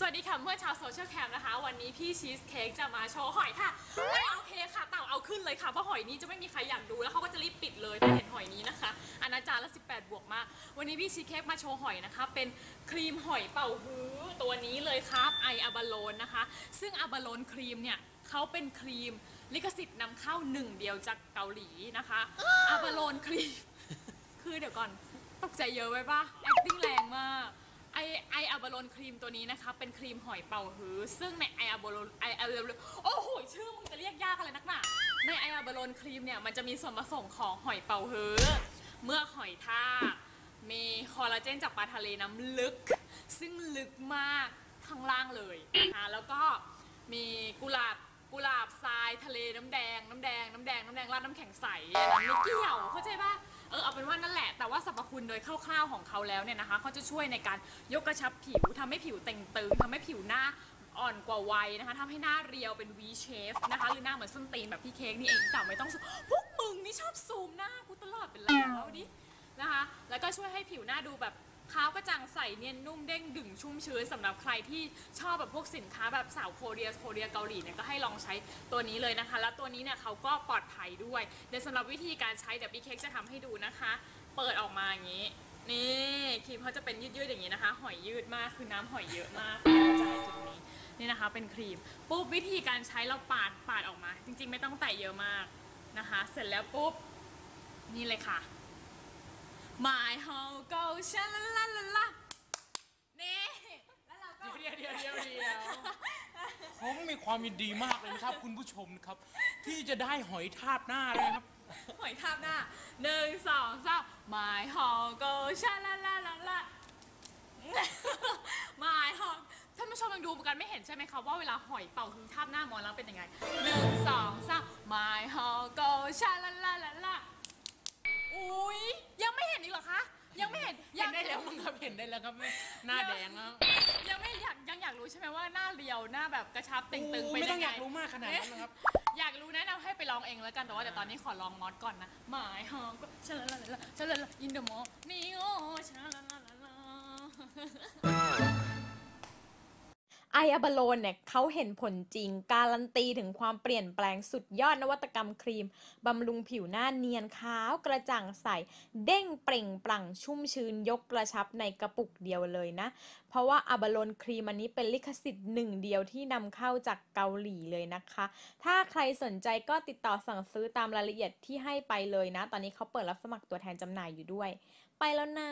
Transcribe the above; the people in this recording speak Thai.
สวัสดีค่ะเพื่อนชาวโซเชียลแคมนะคะ วันนี้พี่ชีสเค้กจะมาโชว์หอยค่ะไม่เอาเค้กค่ะเต่าเอาขึ้นเลยค่ะเพราะหอยนี้จะไม่มีใครอยากดูแล้วเขาก็จะรีบปิดเลยถ้าเห็นหอยนี้นะคะอนาจารละ18 บวกมาก วันนี้พี่ชีสเค้กมาโชว์หอยนะคะ เป็นครีมหอยเป่าฮื้อตัวนี้เลยครับไออาบาโลนนะคะ ซึ่งอาบาโลนครีมเนี่ยเขาเป็นครีมลิขสิทธิ์นำเข้าหนึ่งเดียวจากเกาหลีนะคะอาบาโลนครีมคือเดี๋ยวก่อนตกใจเยอะไว้ปะ acting แรงมากไอไออะบาโล นครีมตัวนี้นะคะ เป็นครีมหอยเป่าฮื้อซึ่งในไออะบโลนไออะบโลโอ้โห ชื่อมึงจะเรียกยากอะไรนักหนาในไออะบโลนครีมเนี่ยมันจะมีส่วนผสมของหอยเป่าฮื้อเมื่อหอยทากมีคอลลาเจนจากปลาทะเลน้ำลึก ซึ่งลึกมากข้างล่างเลยนะคะแล้วก็มีกุหลาบ กุหลาบทรายทะเลน้ำแดงน้ำแดงน้ำแดงน้ำแดงราดน้ำแข็งใสอันนั้นไม่เกี่ยวเข้าใจปะเออเอาเป็นว่านั่นแหละ แต่ว่าสรรพคุณโดยคร่าวๆของเขาแล้วเนี่ยนะคะเขาจะช่วยในการยกกระชับผิวทำให้ผิวเต่งตึงทำให้ผิวหน้าอ่อนกว่าวัยนะคะทำให้หน้าเรียวเป็น V shape นะคะ หรือหน้าเหมือนส้นตีนแบบพี่เค้กนี่เองแต่ไม่ต้องซูมพวกมึงนี่ชอบซูมหน้ากูตลอดเป็นแล้วดินะคะ แล้วก็ช่วยให้ผิวหน้าดูแบบ ขาวกระจ่างใสเนียนนุ่มเด้งดึงชุ่มชื้นสำหรับใครที่ชอบแบบพวกสินค้าแบบสาวโคเรียโคเรียเกาหลีเนี่ยก็ให้ลองใช้ตัวนี้เลยนะคะ แล้วตัวนี้เนี่ยเขาก็ปลอดภัยด้วยเดี๋ยวสำหรับวิธีการใช้เดี๋ยวพี่เค้กจะทำให้ดูนะคะ เปิดออกมาอย่างนี้ นี่ครีมเขาจะเป็นยืดๆอย่างนี้นะคะ หอยยืดมากคือน้ำหอยเยอะมากใจจุดนี้นี่นะคะ เป็นครีมปุ๊บวิธีการใช้เราปาดปาดออกมา จริง ๆ ไม่ต้องแตะเยอะมากนะคะ เสร็จแล้วปุ๊บนี่เลยค่ะ My home go ชาลาลาลาลานี่แล้วเราก็เดี๋ยวเดี๋ยวเดี๋ยวเดี๋ยวผมมีความยินดีมากเลยนะครับ คุณผู้ชมนะครับ ที่จะได้หอยทาบหน้าเลยครับ หอยทาบหน้าหนึ่งสองสาม My home go ชาลาลาลาลา My home ท่านผู้ชมยังดูกันไม่เห็นใช่ไหมคะว่าเวลาหอยเป่าคือทาบหน้ามอนแล้วเป็นยังไงหนึ่งสองสาม My home go ชาลาลาลา ยังไม่เห็นเห็นได้แล้วมั้งครับเห็นได้แล้วครับหน้าแดงแล้วยังไม่อยากยังอยากรู้ใช่ไหมว่าหน้าเรียวหน้าแบบกระชับเต่งตึงโอ้ไปไม่ต้องงอไงยากรู้มากขนาดนั้นนะครับ อยากรู้แนะนำให้ไปลองเองแล้วกันแต่ว่าเดี๋ยวตอนนี้ขอลองมอสก่อนนะหมายฮองก็ชาลาลาลาชาลาลาอินเดอะมอนี่โอชาลาลาลาลาไออะบาโลนเนี่ยเขาเห็นผลจริง การันตีถึงความเปลี่ยนแปลงสุดยอดนวัตกรรมครีม บำรุงผิวหน้าเนียนขาวกระจ่างใส เด้งเปล่งปลั่งชุ่มชื้นยกกระชับในกระปุกเดียวเลยนะ เพราะว่าอะบาโลนครีมอันนี้เป็นลิขสิทธิ์หนึ่งเดียวที่นำเข้าจากเกาหลีเลยนะคะ ถ้าใครสนใจก็ติดต่อสั่งซื้อตามรายละเอียดที่ให้ไปเลยนะ ตอนนี้เขาเปิดรับสมัครตัวแทนจำหน่ายอยู่ด้วย ไปแล้วนะ